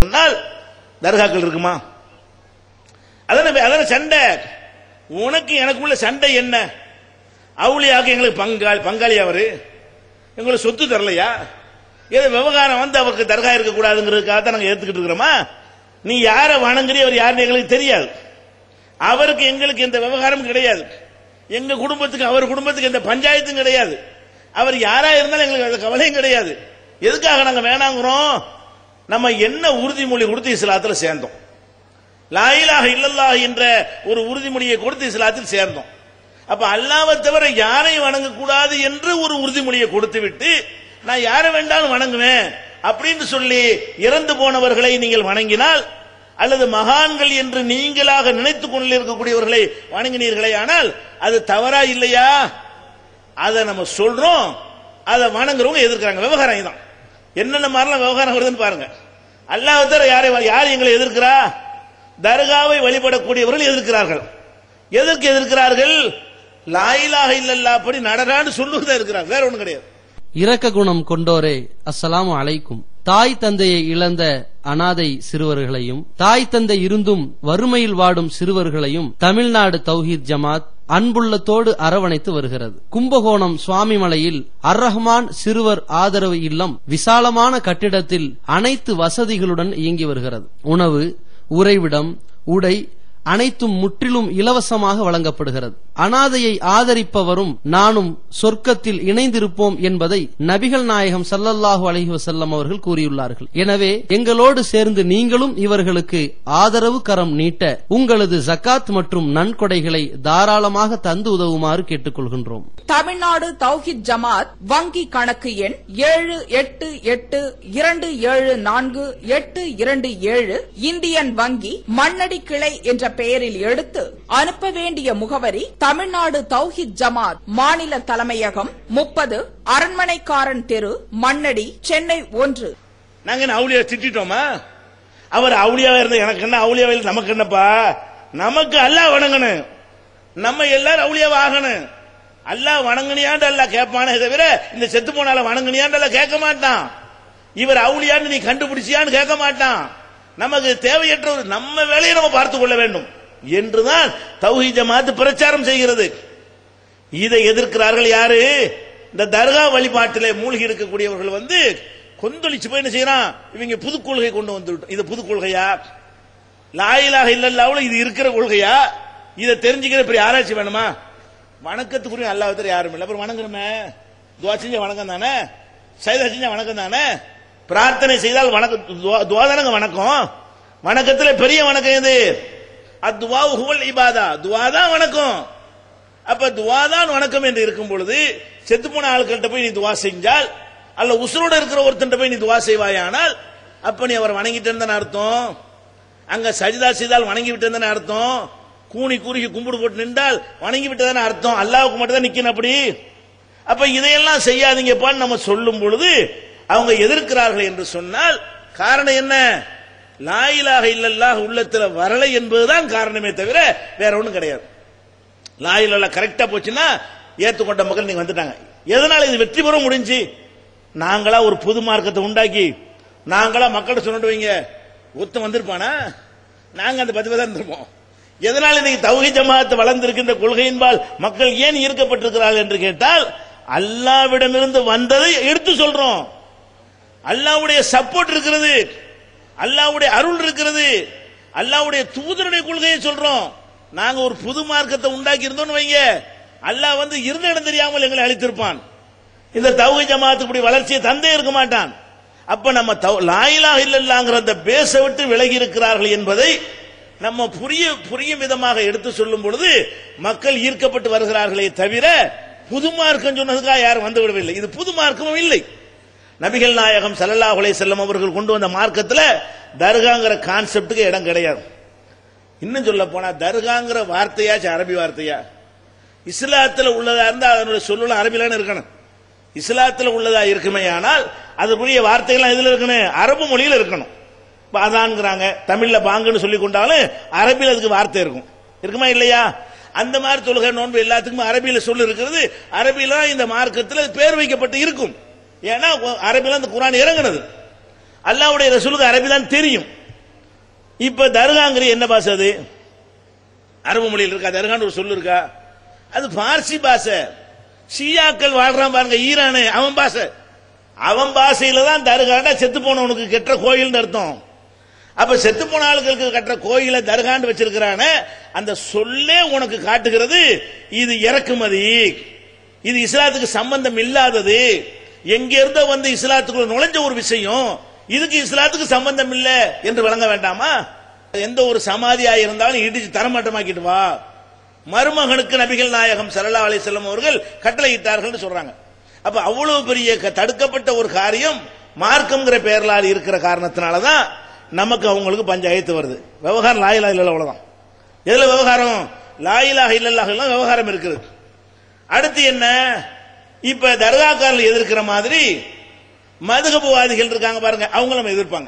சொன்னால் தர்காக்கள் இருக்குமா? அதான அதான சண்டை. உனக்கு எனக்கு உள்ள சண்டை என்ன? அவளியாக எங்களுக்கு பங்காளி பங்காளி அவரு. எங்களுக்கு சொத்து தரலையா? ஏதோ விவகாரம் வந்து அவருக்கு தர்கா இருக்கக்கூடாதுங்கிறதுக்காக தான் நாங்கள் ஏத்துக்கிட்டு இருக்கிறோமா? நீ யாரை வணங்குறி அவர் யாருன்னு எங்களுக்கு தெரியாது. அவருக்கு எங்களுக்கு எந்த விவகாரமும் கிடையாது. எங்க குடும்பத்துக்கு அவர் குடும்பத்துக்கு எந்த பஞ்சாயத்தும் கிடையாது. அவர் யாரா இருந்தாலும் எங்களுக்கு அந்த கவலையும் கிடையாது. எதுக்காக நாங்க வேணாங்கிறோம்? நம்ம என்ன உறுதிமொழி கொடுத்து இஸ்லாத்தில் சேர்ந்தோம்? லாயிலாக இல்லல்லா என்ற ஒரு உறுதிமொழியை கொடுத்து இஸ்லாத்தில் சேர்ந்தோம். அப்ப அல்லாவை தவிர யாரையும் வணங்கக்கூடாது என்று ஒரு உறுதிமொழியை கொடுத்து விட்டு நான் யாரை வேண்டாலும் வணங்குவேன் அப்படின்னு சொல்லி இறந்து போனவர்களை நீங்கள் வணங்கினால் அல்லது மகான்கள் என்று நீங்களாக நினைத்துக் கொண்டிருக்கக்கூடியவர்களை வணங்கினீர்களே ஆனால் அது தவறா இல்லையா? அதை நம்ம சொல்றோம் அதை வணங்குறவங்க எதிர்க்கிறாங்க. விவகாரம் தான் என்னென்ன மாதிரிலாம் விவகாரம் வருதுன்னு பாருங்க. அல்லாஹ் யாரை யார் எங்களை எதிர்க்கிறா? தர்காவை வழிபடக்கூடியவர்கள் எதிர்க்கிறார்கள். எதற்கு எதிர்க்கிறார்கள்? லாயிலாக இல்லல்லா அப்படி நடரான்னு சொல்லுவதா இருக்கிறார். வேற ஒன்றும் கிடையாது. இரக்க குணம் கொண்டோரே அஸ்ஸலாமு அலைக்கும். தாய் தந்தையை இழந்த அனாதை சிறுவர்களையும் தாய் தந்தை இருந்தும் வறுமையில் வாடும் சிறுவர்களையும் தமிழ்நாடு தௌஹீத் ஜமாத் அன்புள்ளத்தோடு அரவணைத்து வருகிறது. கும்பகோணம் சுவாமிமலையில் அர் ரஹ்மான் சிறுவர் ஆதரவு இல்லம் விசாலமான கட்டிடத்தில் அனைத்து வசதிகளுடன் இயங்கி வருகிறது. உணவு உறைவிடம் உடை அனைத்தும் முற்றிலும் இலவசமாக வழங்கப்படுகிறது. அனாதையை ஆதரிப்பவரும் நானும் சொர்க்கத்தில் இணைந்திருப்போம் என்பதை நபிகள் நாயகம் சல்லல்லாஹு அலஹி வசல்லம் அவர்கள் கூறியுள்ளார்கள். எனவே எங்களோடு சேர்ந்து நீங்களும் இவர்களுக்கு ஆதரவு கரம் நீட்ட உங்களது ஜக்காத் மற்றும் நன்கொடைகளை தாராளமாக தந்து உதவுமாறு கேட்டுக்கொள்கின்றோம். தமிழ்நாடு தௌஹித் ஜமாத் வங்கி கணக்கு எண் ஏழு எட்டு எட்டு இரண்டு ஏழு நான்கு எட்டு இரண்டு ஏழு இந்தியன் வங்கி மண்ணடி கிளை என்ற பெயரில் எடுத்து அனுப்ப வேண்டிய முகவரி தமிழ்நாடு தௌஹித் ஜமாத் மாநில தலைமையகம் முப்பது அரண்மனைக்காரன் தெரு மண்ணடி சென்னை ஒன்று. நாங்க என்ன அவுளியா திட்டிட்டோமா? அவர் அவுளியாவா இருந்த எனக்கு என்ன அவுளியாவா நமக்கு என்னப்பா? நமக்கு அல்லாஹ் வணங்கணும். நம்ம எல்லாரும் அவுளியாவா ஆகணும். அல்லாஹ் வணங்குனியாண்டு அல்லாஹ் கேட்பானே தவிர இந்த செத்து போனால வணங்குனியாண்டு கேட்க மாட்டான். இவர் அவுளியான்னு நீ கண்டுபிடிச்சியான்னு கேட்க மாட்டான். நமக்கு தேவையற்ற ஒரு நம்ம வேலையை நம்ம பார்த்துக் கொள்ள வேண்டும். என்றுதான் தௌஹி ஜமாத்து பிரச்சாரம் செய்கிறது. இதை எதிர்க்கிறார்கள் யாரு? இந்த தர்கா வழிபாட்டிலே மூழ்கி இருக்கக்கூடியவர்கள் வந்து கொந்தளிச்சு போய் என்ன செய்யறான்? இவங்க புது கொள்கை கொண்டு வந்து இது புது கொள்கையா? லாயிலாக இல்லல்லாவுல இது இருக்கிற கொள்கையா? இதை தெரிஞ்சுக்கிற பெரிய ஆராய்ச்சி வேணுமா? வணக்கத்துக்குரிய அல்லாஹ் யாரும் இல்லை. அப்புறம் வணங்கணுமே துவா செஞ்ச வணக்கம் தானே? சைதா செஞ்ச வணக்கம் தானே? பிரார்த்தனை செய்தால் வணக்கம் துவா- வணக்கம்? வணக்கத்துல பெரிய வணக்கம் எது? அத்வா ஹுவல் இபாதா. துவா தான் வணக்கம். அப்ப துவா தான் வணக்கம் என்று இருக்கும் பொழுது செத்து போன ஆட்கள்கிட்ட போய் நீ துவா செஞ்சால் அல்ல உசுரோட இருக்கிற ஒருத்தன் போய் நீ துவா செய்வாயானால் அப்ப நீ அவர் வணங்கிட்டு அர்த்தம்? அங்க சஜிதா செய்தால் வணங்கி விட்டு அர்த்தம்? கூனி குறுகி கும்பிடு போட்டு நின்றால் வணங்கி விட்டதான அர்த்தம்? அல்லாவுக்கு மட்டும் தான் நிக்கணும் அப்படி. அப்ப இதையெல்லாம் செய்யாதீங்கப்பான்னு நம்ம சொல்லும் பொழுது அவங்க எதிர்க்கிறார்கள் என்று சொன்னால் காரணம் என்ன? லாயிலாக இல்லல்லா உள்ளத்துல வரலை என்பதுதான் காரணமே தவிர வேற ஒன்றும் கிடையாது. லாயிலல்லா கரெக்டா போச்சுன்னா ஏத்துக்கொண்ட மக்கள் நீங்க வந்துட்டாங்க. எதனால இது வெற்றி பெற முடிஞ்சு? நாங்களா ஒரு புது மார்க்கத்தை உண்டாக்கி நாங்களா மக்கள்கிட்ட சொல்லிடுவீங்க வைங்க ஒத்து வந்திருப்பானா? நாங்க அந்த பதிவு தான் இருந்திருப்போம் எதனால இன்னைக்கு தௌஹி ஜமாத்து வளர்ந்திருக்கின்ற கொள்கையின்பால் மக்கள் ஏன் ஈர்க்கப்பட்டிருக்கிறார்கள் என்று கேட்டால் அல்லாவிடமிருந்து வந்ததை எடுத்து சொல்றோம். அல்லாவுடைய சப்போர்ட் இருக்கிறது. அல்லாவுடைய அருள் இருக்கிறது. அல்லாவுடைய தூதருடைய கொள்கையை சொல்றோம். நாங்க ஒரு புது மார்க்கத்தை உண்டாக்கி இருந்தோம்னு வைங்க. அல்லாஹ் வந்து இருந்த இடம் தெரியாமல் எங்களை அழித்திருப்பான். இந்த தௌஹி ஜமாத்து இப்படி வளர்ச்சியை தந்தே இருக்க மாட்டான். அப்ப நம்ம லாயிலா இல்லல்லாங்கிற அந்த பேச விட்டு விலகி இருக்கிறார்கள் என்பதை நம்ம புரிய புரியும் விதமாக எடுத்து சொல்லும் பொழுது மக்கள் ஈர்க்கப்பட்டு வருகிறார்களே தவிர புது மார்க்கம் சொன்னதுக்காக யாரும் வந்து விடவில்லை. இது புது மார்க்கமும் இல்லை. நபிகள் நாயகம் சல்லல்லா உலை செல்லம் அவர்கள் கொண்டு வந்த மார்க்கத்தில் தர்காங்கிற கான்செப்டுக்கு இடம் கிடையாது. இன்னும் சொல்ல போனா தர்காங்கிற வார்த்தையாச்சும் அரபி வார்த்தையா? இஸ்லாத்தில் உள்ளதா இருந்தால் அதனுடைய சொல்லலாம் அரபிலான இருக்கணும். இஸ்லாத்தில் உள்ளதா இருக்குமே ஆனால் அதுக்குரிய வார்த்தைகள்லாம் எதுல இருக்கணும்? அரபு மொழியில் இருக்கணும். இப்ப அதான்ங்கிறாங்க. தமிழ்ல பாங்குன்னு சொல்லி கொண்டாலும் அரபியில் அதுக்கு வார்த்தை இருக்கும். இருக்குமா இல்லையா? அந்த மாதிரி தொழுகை நோன்பு எல்லாத்துக்குமே அரபியில் சொல்லு இருக்கிறது. அரபிலாம் இந்த மார்க்கத்தில் பேர் வைக்கப்பட்டு இருக்கும். ஏன்னா அரபியில் அந்த குரான் இறங்குனது. அல்லாவுடைய ரசூலுக்கு அரபி தான் தெரியும். இப்ப தர்காங்கிற என்ன பாஷை அது? அரபு மொழியில் இருக்கா? தருகான்னு ஒரு சொல்லு இருக்கா? அது பார்சி பாஷை. ஷியாக்கள் வாழ்றான் பாருங்க ஈரானு அவன் பாஷை. அவன் பாஷையில தான் தருகாண்டா செத்து போனவனுக்கு கெட்ட கோயில்னு அர்த்தம். அப்ப செத்து போன ஆளுகளுக்கு கட்டுற கோயிலை தருகாண்டு வச்சிருக்கிறான அந்த சொல்லே உனக்கு காட்டுகிறது இது இறக்குமதி. இது இஸ்லாத்துக்கு சம்பந்தம் இல்லாதது. எங்க இருந்தோ வந்து இஸ்லாத்துக்குள்ள நுழைஞ்ச ஒரு விஷயம் இதுக்கு இஸ்லாத்துக்கு சம்பந்தம் இல்ல என்று விளங்க வேண்டாமா? எந்த ஒரு சமாதியா இருந்தாலும் இடிச்சு தரமாட்டமாக்கிட்டு வா. மருமகனுக்கு நபிகள் நாயகம் சரலா அலி செல்லம் அவர்கள் கட்டளையிட்டார்கள் சொல்றாங்க. அப்ப அவ்வளவு பெரிய க- தடுக்கப்பட்ட ஒரு காரியம் மார்க்கம்ங்கிற பெயர்களால் இருக்கிற காரணத்தினாலதான் நமக்கு அவங்களுக்கு பஞ்சாயத்து வருது. விவகாரம் லாயிலா இல்ல அவ்வளவுதான். எதுல விவகாரம்? லாயிலாக இல்லல்லாக விவகாரம் இருக்குது. அடுத்து என்ன? இப்ப தர்காக்காரர்கள் எதிர்க்கிற மாதிரி மதுகபுவாதிகள் இருக்காங்க பாருங்க அவங்க நம்ம எதிர்ப்பாங்க.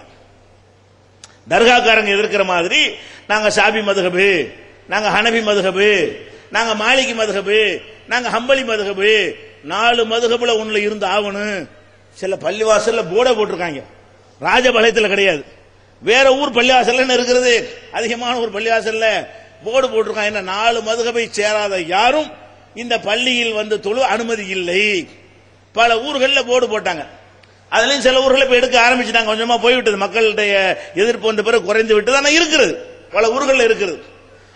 தர்காக்காரங்க எதிர்க்கிற மாதிரி நாங்க சாபி மதுகபு நாங்க ஹனபி மதுகபு நாங்க மாளிகை மதுகபு நாங்க ஹம்பளி மதுகபு நாலு மதுகபுல ஒண்ணுல இருந்து ஆகணும். சில பள்ளிவாசல்ல போர்டை போட்டிருக்காங்க. ராஜபாளையத்தில் கிடையாது. வேற ஊர் பள்ளிவாசல்ல இருக்கிறது அதிகமான ஒரு பள்ளிவாசல்ல போர்டு போட்டிருக்காங்க. என்ன நாலு மதுகபை சேராத யாரும் இந்த பள்ளியில் வந்து தொழு அனுமதி இல்லை. பல ஊர்களில் போர்டு போட்டாங்க. அதுலயும் சில ஊர்களை இப்ப எடுக்க ஆரம்பிச்சுட்டாங்க. கொஞ்சமா போய்விட்டது. மக்களுடைய எதிர்ப்பு வந்த பிறகு குறைந்து விட்டது. ஆனா இருக்கிறது. பல ஊர்களில் இருக்கிறது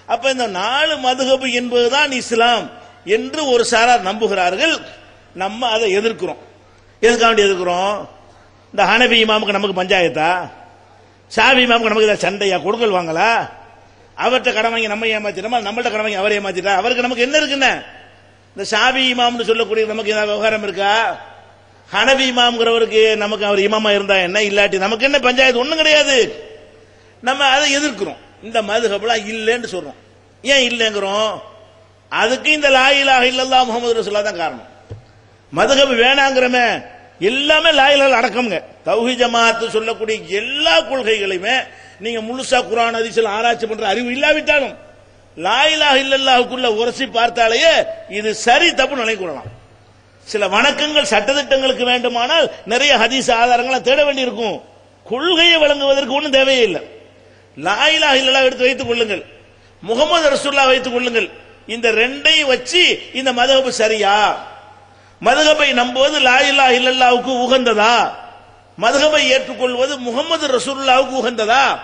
அப்ப இந்த நாலு மதுகபு என்பதுதான் இஸ்லாம் என்று ஒரு சாரார் நம்புகிறார்கள். நம்ம அதை எதிர்க்கிறோம். எதுக்காண்டி எதிர்க்கிறோம்? இந்த ஹனபி இமாமுக்கு நமக்கு பஞ்சாயத்தா? ஷாபி இமாமுக்கு நமக்கு ஏதாவது சண்டையா? கொடுக்கல் வாங்கலா? அவர்கிட்ட கடன் வாங்கி நம்ம ஏமாத்திட்டோமா? நம்மள்ட்ட கடன் வாங்கி அவர் ஏமாத்திட்டா? அவருக்கு நமக்கு என்ன இருக்குன்னு? இந்த ஷாபி இமாம்னு சொல்லக்கூடிய நமக்கு ஏதாவது விவகாரம் இருக்கா? ஹனபி இமாம்ங்கிறவருக்கு நமக்கு அவர் இமாமா இருந்தா என்ன? இல்லாட்டி நமக்கு என்ன? பஞ்சாயத்து ஒண்ணும் கிடையாது. நம்ம அதை எதிர்க்கிறோம். இந்த மதுகபெல்லாம் இல்லைன்னு சொல்றோம். ஏன் இல்லைங்கிறோம்? அதுக்கு இந்த லாயிலாக இல்லல்லா முகமது ரசுல்லா தான் காரணம். மதுகபு வேணாங்கிறமே. எல்லாமே லாயிலால் அடக்கம்ங்க. தௌஹி ஜமாத்து சொல்லக்கூடிய எல்லா கொள்கைகளையுமே நீங்க முழுசா குரான் அதிசல் ஆராய்ச்சி பண்ற அறிவு இல்லாவிட்டாலும் லாயிலாக இல்லல்லாவுக்குள்ள உரசி பார்த்தாலேயே இது சரி தப்பு நிலை கொள்ளலாம் சில வணக்கங்கள் சட்டதிட்டங்களுக்கு வேண்டுமானால் நிறைய ஹதீஸ் ஆதாரங்களை தேட வேண்டியிருக்கும். கொள்கையை வழங்குவதற்கு ஒன்றும் தேவையில்லை. லாயிலா இல்லலா எடுத்து வைத்துக் கொள்ளுங்கள். முகமது ரசூல்லா வைத்துக் கொள்ளுங்கள். இந்த ரெண்டையும் வச்சு இந்த மதகபு சரியா? மதகபை நம்புவது லாயிலா இல்லல்லாவுக்கு உகந்ததா? மதகபை ஏற்றுக்கொள்வது முகமது ரசூல்லாவுக்கு உகந்ததா?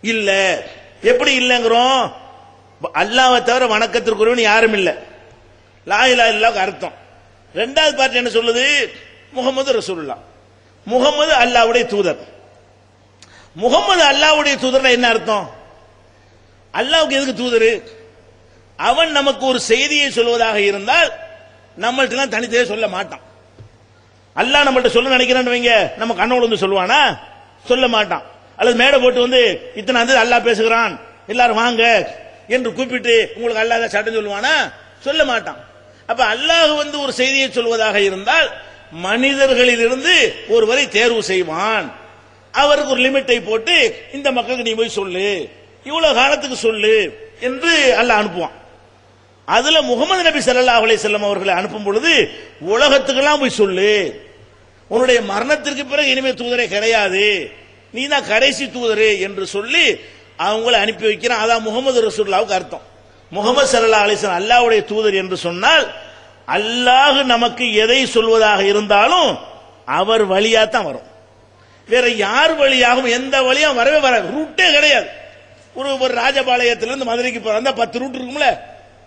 இல்ல. எப்படி இல்லைங்கிறோம்? அல்லாவை தவிர வணக்கத்திற்குரியவன் யாரும் இல்லை. லாயிலா இல்லாவுக்கு அர்த்தம். ரெண்டாவது பார்ட்டி என்ன சொல்லுது? முகமது ரசூல்லா முகமது அல்லாவுடைய தூதர். முகமது அல்லாவுடைய தூதர் என்ன அர்த்தம்? அல்லாவுக்கு எதுக்கு தூதர்? அவன் நமக்கு ஒரு செய்தியை சொல்வதாக இருந்தால் நம்மள்ட்ட எல்லாம் சொல்ல மாட்டான். அல்லாஹ் நம்மள்ட்ட சொல்ல நினைக்கிறான்னு வைங்க நம்ம கண்ணோடு வந்து சொல்லுவானா? சொல்ல மாட்டான். அல்லது மேடை போட்டு வந்து இத்தனை வந்து அல்லாஹ் பேசுகிறான். எல்லாரும் வாங்க என்று கூப்பிட்டு உங்களுக்கு அல்லாஹ் சட்டம் சொல்லுவானா? சொல்ல மாட்டான். அப்ப அல்லாஹ் வந்து ஒரு செய்தியை சொல்வதாக இருந்தால் மனிதர்களிலிருந்து ஒருவரை தேர்வு செய்வான். அவருக்கு ஒரு லிமிட்டை போட்டு இந்த மக்களுக்கு நீ போய் சொல்லு. இவ்வளவு காலத்துக்கு சொல்லு என்று அல்லாஹ் அனுப்புவான். அதுல முகமது நபி சல்லா அலி செல்லம் அவர்களை அனுப்பும் பொழுது உலகத்துக்கெல்லாம் போய் சொல்லு. உன்னுடைய மரணத்திற்கு பிறகு இனிமே தூதரே கிடையாது. நீ தான் கடைசி தூதரு என்று சொல்லி அவங்கள அனுப்பி வைக்கிறான். அதான் முகமது ரசூல்லாவுக்கு அர்த்தம். முகமது சல்லா அலிசன் அல்லாவுடைய தூதர் என்று சொன்னால் அல்லாஹ் நமக்கு எதை சொல்வதாக இருந்தாலும் அவர் வழியா தான் வரும். வேற யார் வழியாகவும் எந்த வழியாக வரவே வராது. ரூட்டே கிடையாது. ஒரு ஒரு ராஜபாளையத்திலிருந்து மதுரைக்கு போறா பத்து ரூட் இருக்கும்ல?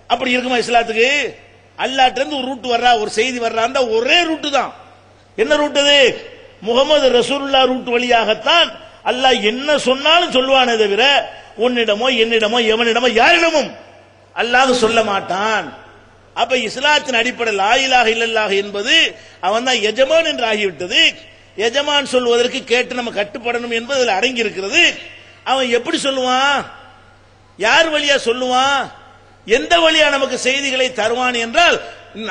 அப்படி இருக்குமா இஸ்லாத்துக்கு? அல்லாட்ட இருந்து ஒரு ரூட் வர்றா ஒரு செய்தி வர்றா ஒரே ரூட்டு தான் என்ன ரூட் அது? முகமது ரசூல்லா ரூட் வழியாகத்தான் அல்லாஹ் என்ன சொன்னாலும் சொல்லுவானே தவிர உன்னிடமோ என்னிடமோ எவனிடமோ யாரிடமும் அல்லாஹ் சொல்ல மாட்டான். அப்ப இஸ்லாத்தின் அடிப்படை லாயிலாக இல்லல்லாக என்பது அவன் தான் எஜமான் என்று ஆகிவிட்டது. எஜமான் சொல்வதற்கு கேட்டு நம்ம கட்டுப்படணும் என்பது அதில் அடங்கி இருக்கிறது அவன் எப்படி சொல்லுவான்? யார் வழியா சொல்லுவான்? எந்த வழியா நமக்கு செய்திகளை தருவான் என்றால்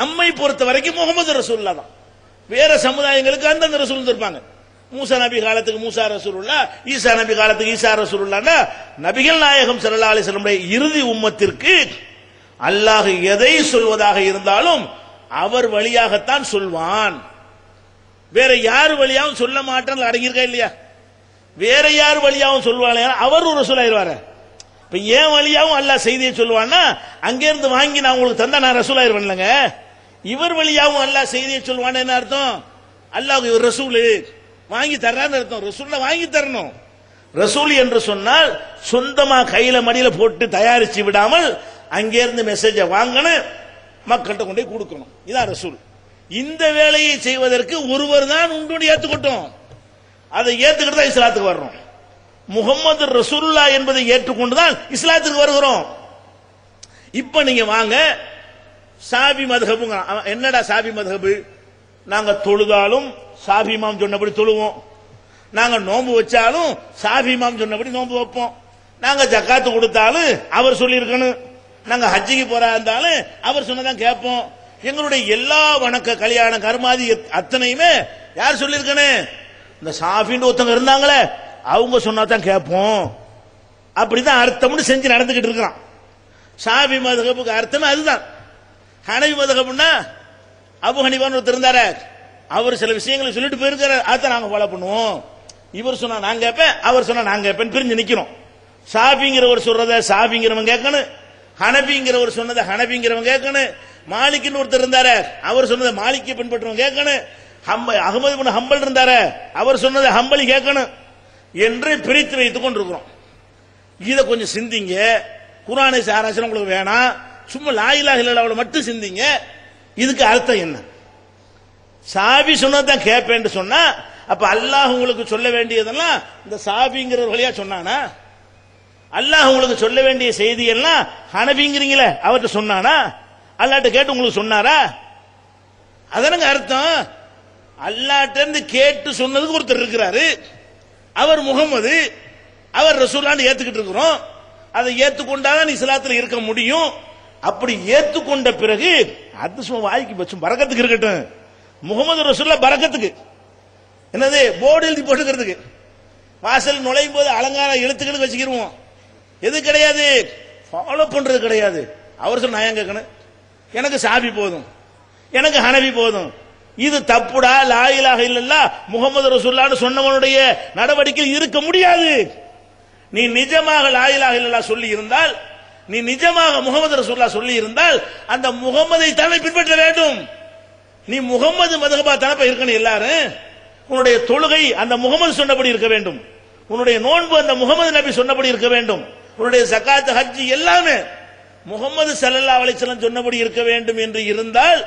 நம்மை பொறுத்த வரைக்கும் முகமது ரசூல்லா தான். வேற சமுதாயங்களுக்கு அந்தந்த ரசூல் இருப்பாங்க மூசா நபி காலத்துக்கு மூசா ரசூலுல்லா ஈசா நபி காலத்துக்கு ஈசா ரசூலுல்லான்னா நபிகள் நாயகம் சல்லா அலிஸ்லமுடைய இறுதி உம்மத்திற்கு அல்லாஹ் எதை சொல்வதாக இருந்தாலும் அவர் வழியாகத்தான் சொல்வான். வேற யார் வழியாகவும் சொல்ல மாட்டேன்னு அடங்கியிருக்கா இல்லையா? வேற யார் வழியாகவும் சொல்வாங்க அவர் ஒரு ரசூல் ஆயிருவாரு இப்ப ஏன் வழியாகவும் அல்லாஹ் செய்தியை சொல்லுவான்னா அங்கிருந்து வாங்கி நான் உங்களுக்கு தந்தா நான் ரசூல் இல்லைங்க இவர் வழியாகவும் அல்லாஹ் செய்தியை சொல்லுவான்னு என்ன அர்த்தம்? அல்லாஹ் இவர் ரசூலு. வாங்கி தர்றான்னு அர்த்தம். ரசூல்ல வாங்கி தரணும். ரசூல் என்று சொன்னால் சொந்தமா கையில மடியில போட்டு தயாரிச்சு விடாமல் அங்கிருந்து மெசேஜை வாங்கணும் மக்கள்கிட்ட கொண்டு போய் கொடுக்கணும். இதான் ரசூல். இந்த வேலையை செய்வதற்கு ஒருவர் தான் உண்டு ஏத்துக்கிட்டோம். அதை ஏத்துக்கிட்டு தான் இஸ்லாத்துக்கு வர்றோம். முகமது ரசூல்லா என்பதை ஏற்றுக்கொண்டு தான் இஸ்லாத்துக்கு வருகிறோம். இப்ப நீங்க வாங்க சாபி மதுஹபுங்க என்னடா சாபி மதுகபு நாங்க தொழுதாலும் சாபி மாம் சொன்னபடி தொழுவோம். நாங்க நோன்பு வச்சாலும் சாபி மாம் சொன்னபடி நோன்பு வைப்போம். நாங்க ஜக்காத்து கொடுத்தாலும் அவர் சொல்லியிருக்கணும். நாங்க ஹஜ்ஜிக்கு போறா இருந்தாலும் அவர் சொன்னதான் கேட்போம். எங்களுடைய எல்லா வணக்க கல்யாணம் கர்மாதி அத்தனையுமே யார் சொல்லியிருக்கணும்? இந்த சாஃபின்னு ஒருத்தவங்க இருந்தாங்களே அவங்க சொன்னா தான் கேட்போம். அப்படிதான் அர்த்தம்னு செஞ்சு நடந்துகிட்டு இருக்கிறான் சாபி மதகப்புக்கு அர்த்தமே அதுதான். ஹனவி மதகப்புன்னா அபு ஹனிபான் ஒருத்தர் இருந்தாரு. அவர் சில விஷயங்களை சொல்லிட்டு போயிருக்காரு. அதான் நாங்க ஃபாலோ பண்ணுவோம். இவர் சொன்னா நாங்க கேட்பேன் அவர் சொன்னா நாங்க கேட்பேன். பிரிஞ்சு நிக்கிறோம். சாபிங்கிறவர் சொல்றத சாபிங்கிறவன் கேட்கணும். ஹனபிங்கிறவர் சொன்னதை ஹனபிங்கிறவன் கேட்கணும். மாலிக்னு ஒருத்தர் இருந்தாரு. அவர் சொன்னதை மாலிக்கை பின்பற்றவன் கேட்கணும். ஹம்ப அகமது பின் ஹம்பல் இருந்தாரு. அவர் சொன்னதை ஹம்பலி கேட்கணும் என்று பிரித்து வைத்துக் கொண்டிருக்கிறோம். இதை கொஞ்சம் சிந்திங்க. குரானை ஆராய்ச்சி உங்களுக்கு வேணாம். சும்மா லாயிலா இல்லவளை மட்டும் சிந்திங்க. இதுக்கு அர்த்தம் என்ன? சாபி சொன்னதான் கேட்பேன்னு சொன்னா அப்ப அல்லாஹ் உங்களுக்கு சொல்ல வேண்டியதெல்லாம் இந்த சாபிங்கிற வழியா சொன்னானா? அல்லாஹ் உங்களுக்கு சொல்ல வேண்டிய செய்தி எல்லாம் ஹனபிங்கிறீங்களே அவர்கிட்ட சொன்னானா? அல்லாட்ட கேட்டு உங்களுக்கு சொன்னாரா? அதனுங்க அர்த்தம் அல்லாட்ட இருந்து கேட்டு சொன்னதுக்கு ஒருத்தர் இருக்கிறாரு. அவர் முகமது அவர் ரசூலான்னு ஏத்துக்கிட்டு இருக்கிறோம். அதை ஏத்துக்கொண்டாதான் இஸ்லாத்துல இருக்க முடியும். அப்படி ஏத்துக்கொண்ட பிறகு அது சும்மா வாய்க்கு வச்சும் பறக்கத்துக்கு இருக்கட்டும். முகமது ரசூல்லா பறக்கத்துக்கு. என்னது? போர்டு எழுதி போட்டுக்கிறதுக்கு. வாசல் நுழையும் போது அலங்கார எழுத்துக்களுக்கு வச்சுக்கிருவோம். எது கிடையாது? ஃபாலோ பண்றது கிடையாது. அவர் சொன்ன நான் ஏன் கேட்கணும்? எனக்கு சாபி போதும். எனக்கு ஹனவி போதும். இது தப்புடா? லாயிலாக இல்லல்லா முகமது ரசூல்லான்னு சொன்னவனுடைய நடவடிக்கை இருக்க முடியாது. நீ நிஜமாக லாயிலாக இல்லல்லா சொல்லி இருந்தால் நீ நிஜமாக முகமது ரசூல்லா சொல்லி இருந்தால் அந்த முகமதை தானே பின்பற்ற வேண்டும்? நீ முகமது மதுகபா தனப்பை இருக்கணும் எல்லாரும் உன்னுடைய தொழுகை அந்த முகமது சொன்னபடி இருக்க வேண்டும். உன்னுடைய நோன்பு அந்த முகமது நபி சொன்னபடி இருக்க வேண்டும். உன்னுடைய சக்காத்து ஹஜ் எல்லாமே முகமது சல்லல்லா அலிசலம் சொன்னபடி இருக்க வேண்டும் என்று இருந்தால்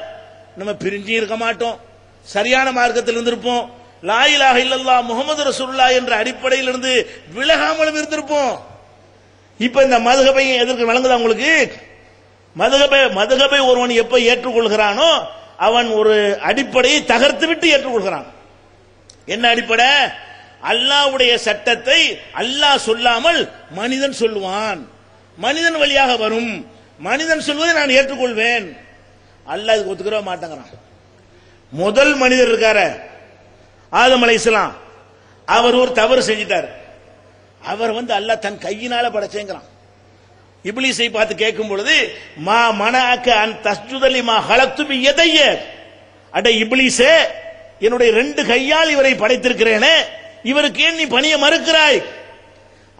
நம்ம பிரிஞ்சு இருக்க மாட்டோம். சரியான மார்க்கத்தில் இருந்திருப்போம். லாயிலாக இல்லல்லா முகமது ரசூல்லா என்ற அடிப்படையில் இருந்து விலகாமலும் இருந்திருப்போம். இப்ப இந்த மதுகபை எதற்கு வழங்குதா உங்களுக்கு? மதுகபை மதுகபை ஒருவன் எப்ப ஏற்றுக்கொள்கிறானோ அவன் ஒரு அடிப்படையை தகர்த்து விட்டு ஏற்றுக்கொள்கிறான். என்ன அடிப்படை? அல்லாவுடைய சட்டத்தை அல்லாஹ் சொல்லாமல் மனிதன் சொல்லுவான். மனிதன் வழியாக வரும். மனிதன் சொல்வதை நான் ஏற்றுக்கொள்வேன். அல்லாஹ் இதுக்கு ஒத்துக்கிற மாட்டேங்கிறான். முதல் மனிதர் இருக்கார. ஆதம் அலைஹிஸ்ஸலாம் அவர் ஒரு தவறு செஞ்சிட்டார். அவர் வந்து அல்லாஹ் தன் கையினால படைச்சேங்கிறான். இப்லீஸை பார்த்து கேட்கும் பொழுது மா மனாக்க அன் தஸ்ஜுதலி மா ஹலத்துமி எதைய அட இப்லீஸே என்னுடைய ரெண்டு கையால் இவரை படைத்திருக்கிறேனே இவருக்கு ஏன் நீ பணிய மறுக்கிறாய்?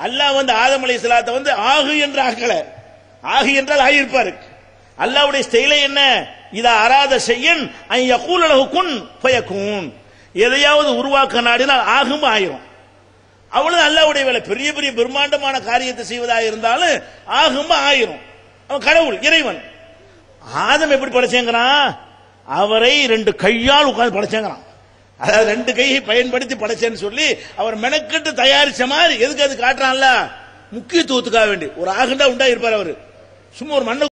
அல்லாஹ் வந்து ஆதம் அலி சலாத்தை வந்து ஆகு என்று ஆக்கல. ஆகு என்றால் ஆகியிருப்பாரு. அல்லாவுடைய ஸ்டைலே என்ன? இத அராத செய்யன் யகூலகு குன் பயக்கூன் எதையாவது உருவாக்க நாடினால் ஆகும் ஆயிரும். அவ்வளவு அல்லாவுடைய வேலை. பெரிய பெரிய பிரம்மாண்டமான காரியத்தை செய்வதாக இருந்தாலும் ஆகும் ஆயிரும். அவன் கடவுள் இறைவன். ஆதம் எப்படி படைச்சேங்கிறான் அவரை ரெண்டு கையால் உட்கார்ந்து படைச்சேங்கிறான். அதாவது ரெண்டு கையை பயன்படுத்தி படைச்சேன்னு சொல்லி அவர் மெனக்கெட்டு தயாரிச்ச மாதிரி எதுக்கு அது காட்டுறான்ல? முக்கியத்துவத்துக்காக வேண்டி. ஒரு ஆகுண்டா உண்டா இருப்பார் அவர். சும்மா ஒரு மண்ணை